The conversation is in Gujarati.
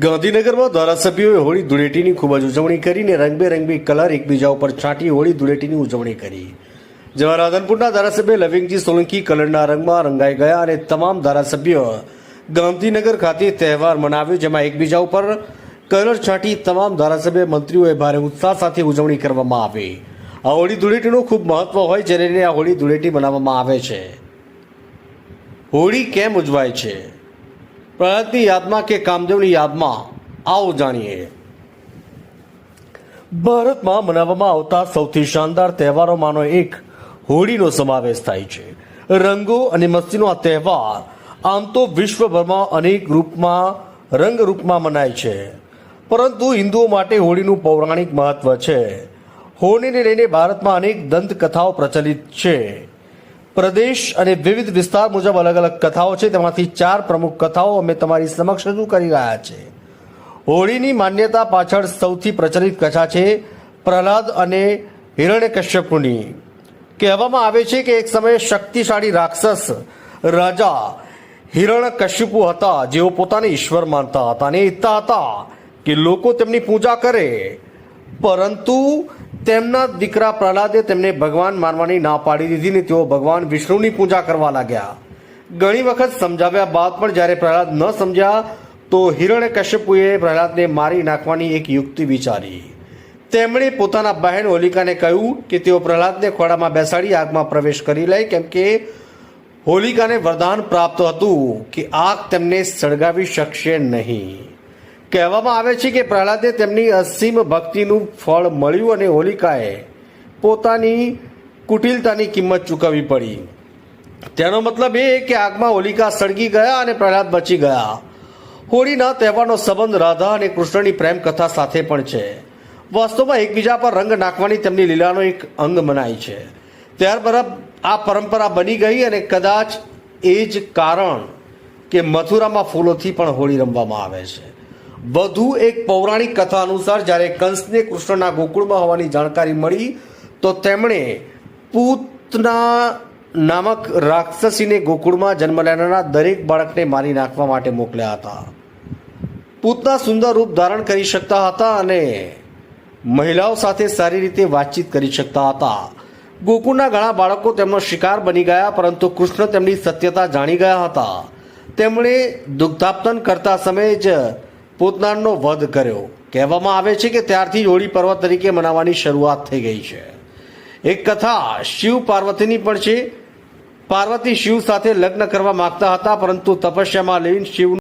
ગાંધીનગરમાં ધારાસભ્યોએ હોળી ધૂળેટીની ખૂબ જ ઉજવણી કરીને રંગબેરંગી કલર એકબીજા ઉપર છાંટી હોળી ધૂળેટીની ઉજવણી કરી. જેમાં રાધનપુરના ધારાસભ્ય લવિંગજી સોલંકી કલરના રંગમાં રંગાઈ ગયા અને તમામ ધારાસભ્યો ગાંધીનગર ખાતે તહેવાર મનાવ્યો, જેમાં એકબીજા ઉપર કલર છાંટી તમામ ધારાસભ્ય મંત્રીઓએ ભારે ઉત્સાહ સાથે ઉજવણી કરવામાં આવી. આ હોળી ધૂળેટીનું ખૂબ મહત્વ હોય જેને આ હોળી ધૂળેટી મનાવવામાં આવે છે. હોળી કેમ ઉજવાય છે? પ્રહલાદની યાદમાં કે કામદેવની યાદમાં, આવો જાણીએ. ભારતમાં મનાવવામાં આવતા સૌથી શાનદાર તહેવારોમાંનો એક હોળીનો સમાવેશ થાય છે. રંગો અને મસ્તીનો આ તહેવાર આમ તો વિશ્વભરમાં અનેક રૂપમાં રંગ રૂપમાં મનાય છે. પરંતુ હિન્દુઓ માટે હોળીનું પૌરાણિક મહત્વ છે. હોળીને લઈને ભારતમાં અનેક દંતકથાઓ પ્રચલિત છે. પ્રદેશ અને વિવિધ વિસ્તાર મુજબ અલગ અલગ કથાઓ છે. તેમાંથી ચાર પ્રમુખ કથાઓ અમે તમારી સમક્ષ રજૂ કરી રહ્યા છે. હોળીની માન્યતા પાછળ સૌથી પ્રચલિત કથા છે પ્રહલાદ અને હિરણ્યકશ્યપુની. કહેવામાં આવે છે કે એક સમયે શક્તિશાળી રાક્ષસ રાજા હિરણ્યકશ્યપુ હતા. જેઓ પોતાને ઈશ્વર માનતા હતા અને ઈચ્છતા હતા કે લોકો તેમની પૂજા કરે. પરંતુ તેમના દીકરા પ્રહલાદે તેમને ભગવાન માનવાની ના પાડી દીધી ને તેઓ ભગવાન વિષ્ણુની પૂજા કરવા લાગ્યા. ઘણી વખત સમજાવ્યા બાદ પણ જ્યારે પ્રહલાદ ન સમજ્યા, તો હિરણ્ય કશ્યપુએ પ્રહલાદને મારી નાખવાની એક યુક્તિ વિચારી. તેમણે પોતાના બહેન હોલિકાને કહ્યું કે તેઓ પ્રહલાદને ખોળામાં બેસાડી આગમાં પ્રવેશ કરી લે કેમ કે હોલિકાને વરદાન પ્રાપ્ત હતું કે આગ તેમને સળગાવી શકશે નહીં. કહેવામાં આવે છે કે પ્રહલાદે તેમની અસીમ ભક્તિનું ફળ મળ્યું અને હોલિકાએ પોતાની કુટિલતાની કિંમત ચૂકવવી પડી. તેનો મતલબ એ કે આગમાં હોલિકા સળગી ગયા અને પ્રહલાદ બચી ગયા. હોળીના તહેવારનો સંબંધ રાધા અને કૃષ્ણની પ્રેમ કથા સાથે પણ છે. વાસ્તવમાં એકબીજા પર રંગ નાખવાની તેમની લીલાનો એક અંગ મનાય છે. ત્યારબાદ આ પરંપરા બની ગઈ અને કદાચ એ જ કારણ કે મથુરામાં ફૂલોથી પણ હોળી રમવામાં આવે છે. વધુ એક પૌરાણિક કથા અનુસાર જ્યારે કંસને કૃષ્ણના ગોકુળમાં હોવાની જાણકારી મળી, તો તેમણે પૂતના નામક રાક્ષસીને ગોકુળમાં જન્મ લેનારા દરેક બાળકને મારી નાખવા માટે મોકલ્યા હતા. પૂતના સુંદર રૂપ ધારણ કરી શકતા હતા અને મહિલાઓ સાથે સારી રીતે વાતચીત કરી શકતા હતા. ગોકુળના ઘણા બાળકો તેમનો શિકાર બની ગયા, પરંતુ કૃષ્ણ તેમની સત્યતા જાણી ગયા હતા. તેમણે દુગ્ધાપ્તન કરતા સમયે જ પૂતનાનો વધ કર્યો. કહેવામાં આવે છે કે ત્યારથી હોળી પર્વ તરીકે મનાવવાની શરૂઆત થઈ ગઈ છે. એક કથા શિવ પાર્વતીની પણ છે. પાર્વતી શિવ સાથે લગ્ન કરવા માંગતા હતા, પરંતુ તપસ્યામાં લઈને શિવ